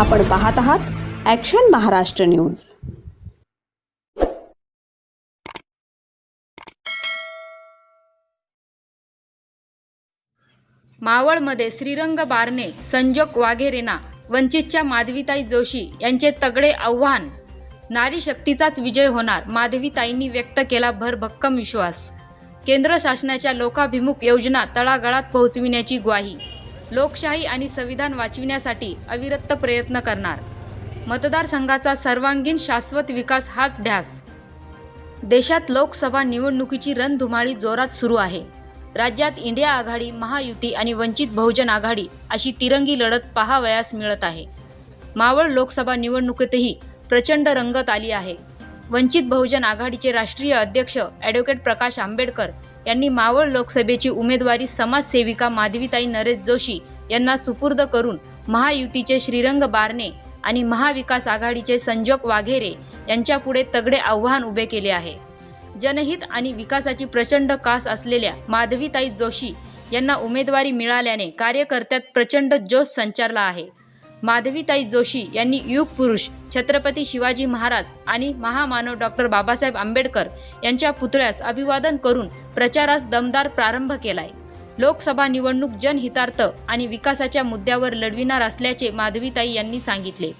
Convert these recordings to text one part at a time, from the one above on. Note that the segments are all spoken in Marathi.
आपण पाहत आहात ॲक्शन महाराष्ट्र न्यूज मावळमध्ये श्रीरंग बारणे संजोग वाघेरेना वंचितच्या माधवीताई जोशी यांचे तगडे आव्हान. नारी शक्तीचाच विजय होणार माधवीताईंनी व्यक्त केला भरभक्कम विश्वास. केंद्र शासनाच्या लोकाभिमुख योजना तळागाळात पोहोचविण्याची ग्वाही. लोकशाही आणि संविधान वाचविण्यासाठी अविरत प्रयत्न करणार. मतदारसंघाचा सर्वांगीण शाश्वत विकास हाच ध्यास. देशात लोकसभा निवडणुकीची रणधुमाळी जोरात सुरू आहे. राज्यात इंडिया आघाडी महायुती आणि वंचित बहुजन आघाडी अशी तिरंगी लढत पाहावयास मिळत आहे. मावळ लोकसभा निवडणुकीतही प्रचंड रंगत आली आहे. वंचित बहुजन आघाडीचे राष्ट्रीय अध्यक्ष ॲडव्होकेट प्रकाश आंबेडकर यांनी मावळ लोकसभेची उमेदवारी समाजसेविका माधवीताई नरेश जोशी यांना सुपूर्द करून महायुतीचे श्रीरंग बारणे आणि महाविकास आघाडीचे संजोग वाघेरे यांच्यापुढे तगडे आव्हान उभे केले आहे. जनहित आणि विकासाची प्रचंड कास असलेल्या माधवीताई जोशी यांना उमेदवारी मिळाल्याने कार्यकर्त्यात प्रचंड जोश संचारला आहे. माधवीताई जोशी यांनी युग पुरुष छत्रपती शिवाजी महाराज आणि महामानव डॉक्टर बाबासाहेब आंबेडकर यांच्या पुतळ्यास अभिवादन करून प्रचारास दमदार प्रारंभ केलाय. लोकसभा निवडणूक जनहितार्थ आणि विकासाच्या मुद्द्यावर लढविणार असल्याचे माधवीताई यांनी सांगितले.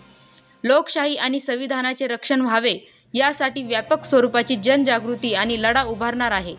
लोकशाही आणि संविधानाचे रक्षण व्हावे यासाठी व्यापक स्वरूपाची जनजागृती आणि लढा उभारणार आहे.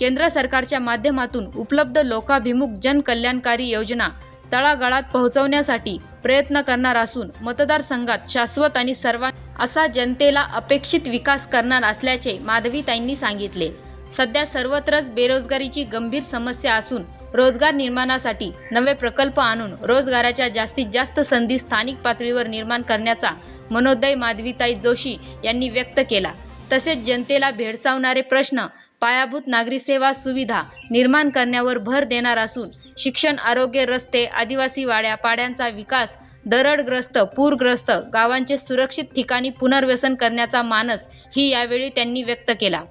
केंद्र सरकारच्या माध्यमातून उपलब्ध लोकाभिमुख जनकल्याणकारी योजना तळागाळात पोहोचवण्यासाठी प्रयत्न करणार असून मतदारसंघात शाश्वत आणि सर्वां असा जनतेला अपेक्षित विकास करणार असल्याचे माधवीताईंनी सांगितले. सध्या सर्वत्रच बेरोजगारीची गंभीर समस्या असून रोजगार निर्माणासाठी नवे प्रकल्प आणून रोजगाराच्या जास्तीत जास्त संधी स्थानिक पातळीवर निर्माण करण्याचा मनोदय माधवीताई जोशी यांनी व्यक्त केला. तसेच जनतेला भेडसावणारे प्रश्न पायाभूत नागरी सेवा सुविधा निर्माण करण्यावर भर देणार असून शिक्षण आरोग्य रस्ते आदिवासी वाड्या पाड्यांचा विकास दरडग्रस्त पूरग्रस्त गावांचे सुरक्षित ठिकाणी पुनर्वसन करण्याचा मानस ही यावेळी त्यांनी व्यक्त केला.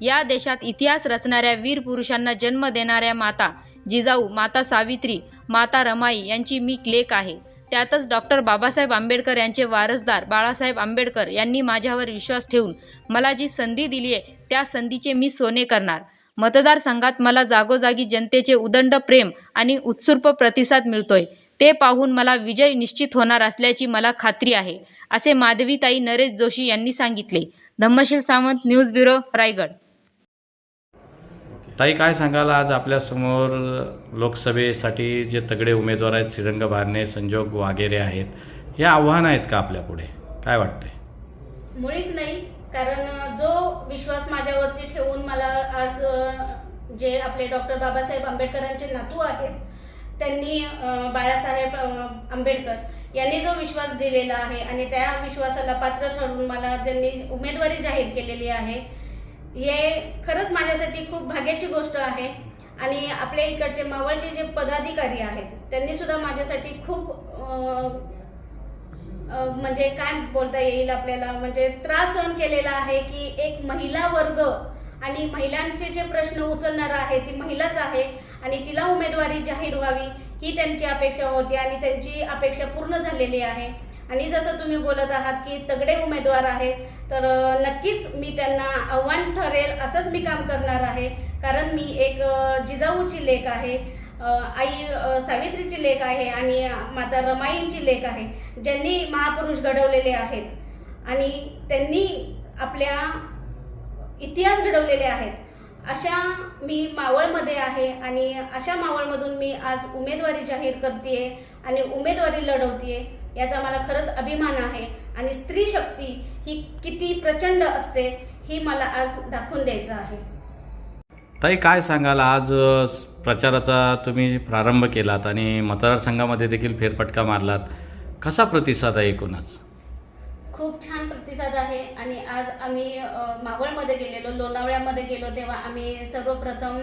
या देशात इतिहास रचणाऱ्या वीर पुरुषांना जन्म देणाऱ्या माता जिजाऊ माता सावित्री माता रमाई यांची मी लेख आहे. त्यातच डॉक्टर बाबासाहेब आंबेडकर यांचे वारसदार बाळासाहेब आंबेडकर यांनी माझ्यावर विश्वास ठेवून मला जी संधी दिली आहे त्या संधीचे मी सोने करणार. मतदारसंघात मला जागोजागी जनतेचे उदंड प्रेम आणि उत्स्फूर्त प्रतिसाद मिळतोय. ते पाहून मला विजय निश्चित होणार असल्याची मला खात्री आहे असे माधवीताई नरेश जोशी यांनी सांगितले. Dhammasheel Sawant news bureau Raigad. ताई काय सांगाल आज आपल्यासमोर लोकसभेसाठी जे तगडे उमेदवार आहेत श्रीरंग भारणे संजोग वागेरे आहेत हे आव्हान आहेत का आपल्यापुढे काय वाटतंय? मुळीच नाही कारण जो विश्वास माझ्यावरती ठेवून मला आज जे आपले डॉक्टर बाबासाहेब आंबेडकरांचे नातू आहेत त्यांनी बाळासाहेब आंबेडकर यांनी जो विश्वास दिलेला आहे आणि त्या विश्वासाला पात्र ठरून मला त्यांनी उमेदवारी जाहीर केलेली आहे हे खरंच माझ्यासाठी खूप भाग्याची गोष्ट आहे. आणि आपल्या इकडचे मावळचे जे पदाधिकारी आहेत त्यांनी सुद्धा माझ्यासाठी खूप म्हणजे काय बोलता येईल आपल्याला म्हणजे त्रास सहन केलेला आहे की एक महिला वर्ग आणि महिलांचे जे प्रश्न उचलणारा आहे ती महिलाच आहे आणि तिला उमेदवारी जाहीर व्हावी ही त्यांची अपेक्षा होती आणि त्यांची अपेक्षा पूर्ण झालेली आहे. आणि जसं तुम्ही बोलत आहात की तगडे उमेदवार आहेत तर नक्कीच मी त्यांना आव्हान ठरेल असंच मी काम करणार आहे. कारण मी एक जिजाऊची लेख आहे आई सावित्रीची लेख आहे आणि माता रमाईंची लेख आहे ज्यांनी महापुरुष घडवलेले आहेत. आणि त्यांनी आपल्या इतिहास घडवलेले आहेत. अशा मी मावळमध्ये आहे आणि अशा मावळमधून मी आज उमेदवारी जाहीर करते आणि उमेदवारी लढवते याचा मला खरंच अभिमान आहे. आणि स्त्री शक्ती ही किती प्रचंड असते ही मला आज दाखवून द्यायचं आहे. ताई काय सांगाल? आज प्रचाराचा तुम्ही प्रारंभ केलात आणि मतदारसंघामध्ये देखील फेरफटका मारलात. कसा प्रतिसाद आहे एकूणच? खूप छान प्रतिसाद आहे. आणि आज आम्ही मावळमध्ये गेलेलो लोणावळ्यामध्ये गेलो तेव्हा आम्ही सर्वप्रथम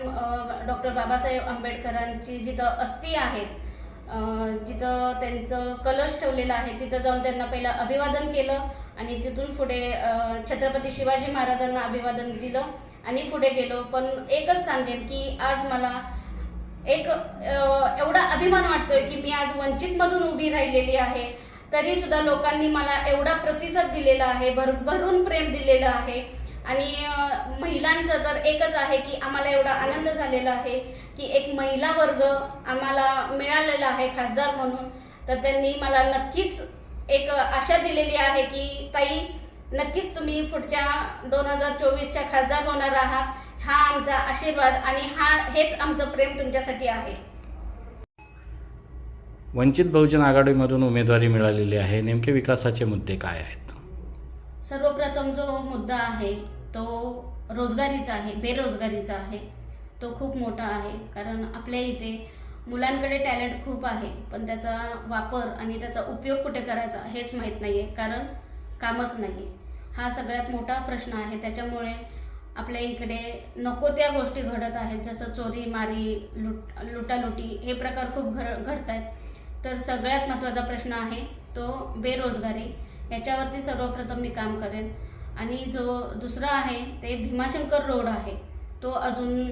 डॉक्टर बाबासाहेब आंबेडकरांची जिथं अस्थी आहेत जिथं त्यांचं कलश ठेवलेलं आहे तिथं जाऊन त्यांना पहिलं अभिवादन केलं आणि तिथून पुढे छत्रपती शिवाजी महाराजांना अभिवादन दिलं आणि पुढे गेलो. पण एकच सांगेन की आज मला एक एवढा अभिमान वाटतोय की मी आज वंचितमधून उभी राहिलेली आहे. तरी सुद्धा लोकांनी मला एवढा प्रतिसाद दिलेला आहे भर भरून प्रेम दिलेलं आहे. आणि महिलांचं तर एकच आहे की आम्हाला एवढा आनंद झालेला आहे की एक महिला वर्ग आम्हाला मिळालेला आहे खासदार म्हणून. तर त्यांनी मला नक्कीच एक आशा दिलेली आहे की ताई नक्कीच तुम्ही पुढच्या दोन हजार चोवीसच्या खासदार होणार आहात. हा आमचा आशीर्वाद आणि हा हेच आमचं प्रेम तुमच्यासाठी आहे. वंचित बहुजन आघाडीमधून उमेदवारी मिळालेली आहे. नेमके विकासाचे मुद्दे काय आहेत? सर्वप्रथम जो मुद्दा आहे तो रोजगारीचा आहे बेरोजगारीचा आहे तो खूप मोठा आहे. कारण आपल्या इथे मुलांकडे टॅलेंट खूप आहे पण त्याचा वापर आणि त्याचा उपयोग कुठे करायचा हेच माहीत नाही आहे कारण कामच नाही आहे हा सगळ्यात मोठा प्रश्न आहे. त्याच्यामुळे आपल्या इकडे नको त्या गोष्टी घडत आहेत जसं चोरी मारी लुट लुटालुटी हे प्रकार खूप घड घडत आहेत तर सगळ्यात महत्त्वाचा प्रश्न आहे तो बेरोजगारी. याच्यावरती सर्वप्रथम मी काम करेन. आणि जो दुसरा आहे ते भीमाशंकर रोड आहे. तो अजून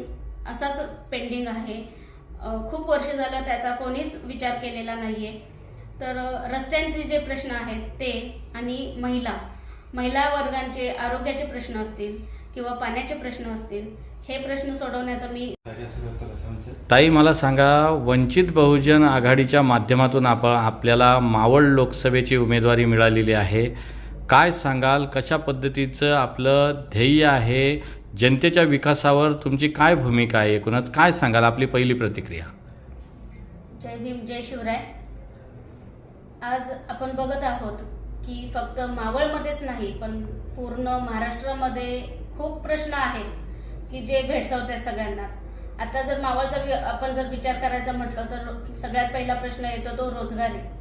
असाच पेंडिंग आहे. खूप वर्ष झालं त्याचा कोणीच विचार केलेला नाही आहे तर रस्त्यांचे जे प्रश्न आहेत ते आणि महिला महिला वर्गांचे आरोग्याचे प्रश्न असतील किंवा पाण्याचे प्रश्न असतील हे प्रश्न सोडवण्याचा मी ताई मला सांगा वंचित बहुजन आघाडीच्या माध्यमातून आप आपल्याला मावळ लोकसभेची उमेदवारी मिळालेली आहे. काय सांगाल? कशा पद्धतीचं आपलं ध्येय आहे? जनतेच्या विकासावर तुमची काय भूमिका आहे? एकूणच काय सांगाल? आपली पहिली प्रतिक्रिया. जय भीम जय शिवराय. आज आपण बघत आहोत की फक्त मावळमध्येच नाही पण पूर्ण महाराष्ट्रामध्ये खूप प्रश्न आहेत की जे भेडसावत आहेत सगळ्यांनाच. आता जर मावळचा वि- आपण जर विचार करायचा म्हटलं तर सगळ्यात पहिला प्रश्न येतो तो रोजगारी.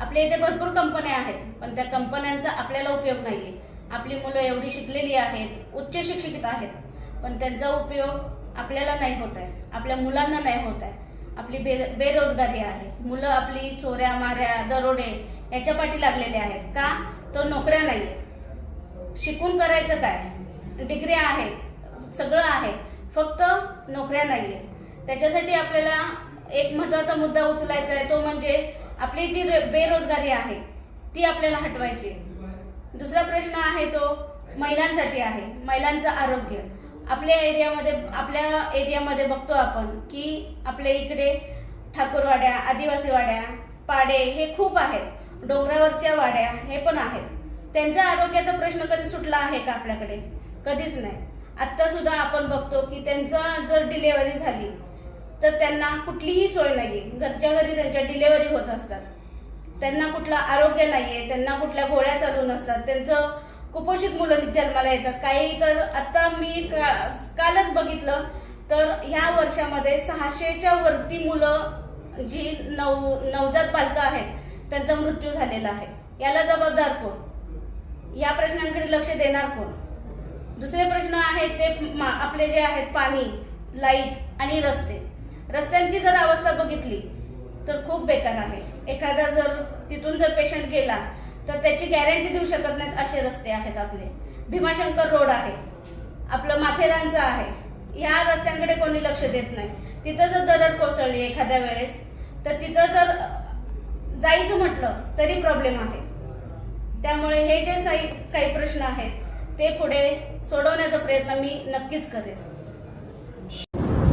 आपल्या इथे भरपूर कंपन्या आहेत पण त्या कंपन्यांचा आपल्याला उपयोग नाही आहे आपली मुलं एवढी शिकलेली आहेत उच्च शिक्षित आहेत पण त्यांचा उपयोग आपल्याला नाही होत आहे. आपल्या मुलांना नाही होत आहे. आपली बे बेरोजगारी आहे. मुलं आपली चोऱ्या माऱ्या दरोडे याच्या पाठी लागलेले आहेत. का? तो नोकऱ्या नाही. आहेत शिकून करायचं काय? डिग्र्या आहेत सगळं आहे. फक्त नोकऱ्या नाही आहेत त्याच्यासाठी आपल्याला एक महत्त्वाचा मुद्दा उचलायचा आहे तो म्हणजे आपली जी रे- बेरोजगारी आहे ती आपल्याला हटवायची दुसरा प्रश्न आहे तो महिलांसाठी आहे महिलांचं आरोग्य. आपल्या एरियामध्ये आपल्या एरियामध्ये बघतो आपण की आपल्या इकडे ठाकूरवाड्या आदिवासी वाड्या पाडे हे खूप आहेत. डोंगरावरच्या वाड्या हे पण आहेत. त्यांच्या आरोग्याचा प्रश्न कधी सुटला आहे का आपल्याकडे? कधीच नाही. आत्ता सुद्धा आपण बघतो की त्यांचा जर डिलेवरी झाली तर त्यांना कुठलीही सोय नाही घरच्या घरी त्यांच्या डिलेवरी होत असतात. त्यांना कुठलं आरोग्य नाही आहे त्यांना कुठल्या गोळ्या चालू नसतात. त्यांचं कुपोषित मुलं जन्माला येतात. काही तर आता मी का- कालच बघितलं तर ह्या वर्षामध्ये सहाशेच्या वरती मुलं जी नव नवजात बालकं आहेत त्यांचा मृत्यू झालेला आहे. याला जबाबदार कोण? या प्रश्नांकडे लक्ष देणार कोण? दुसरे प्रश्न आहेत ते मा- आपले जे आहेत पाणी लाइट आणि रस्ते. रस्त्यांची जर अवस्था बघितली तर खूप बेकार आहे. एखादा जर तिथून जर पेशंट गेला तर त्याची गॅरंटी देऊ शकत नाहीत असे रस्ते आहेत आपले. भीमाशंकर रोड आहे. आपलं माथेरानचं आहे. ह्या रस्त्यांकडे कोणी लक्ष देत नाही. तिथं जर दरड कोसळली एखाद्या वेळेस तर तिथं जर जायचं म्हटलं तरी प्रॉब्लेम आहे. त्यामुळे हे जे साई काही प्रश्न आहेत ते पुढे सोडवण्याचा प्रयत्न मी नक्कीच करेन.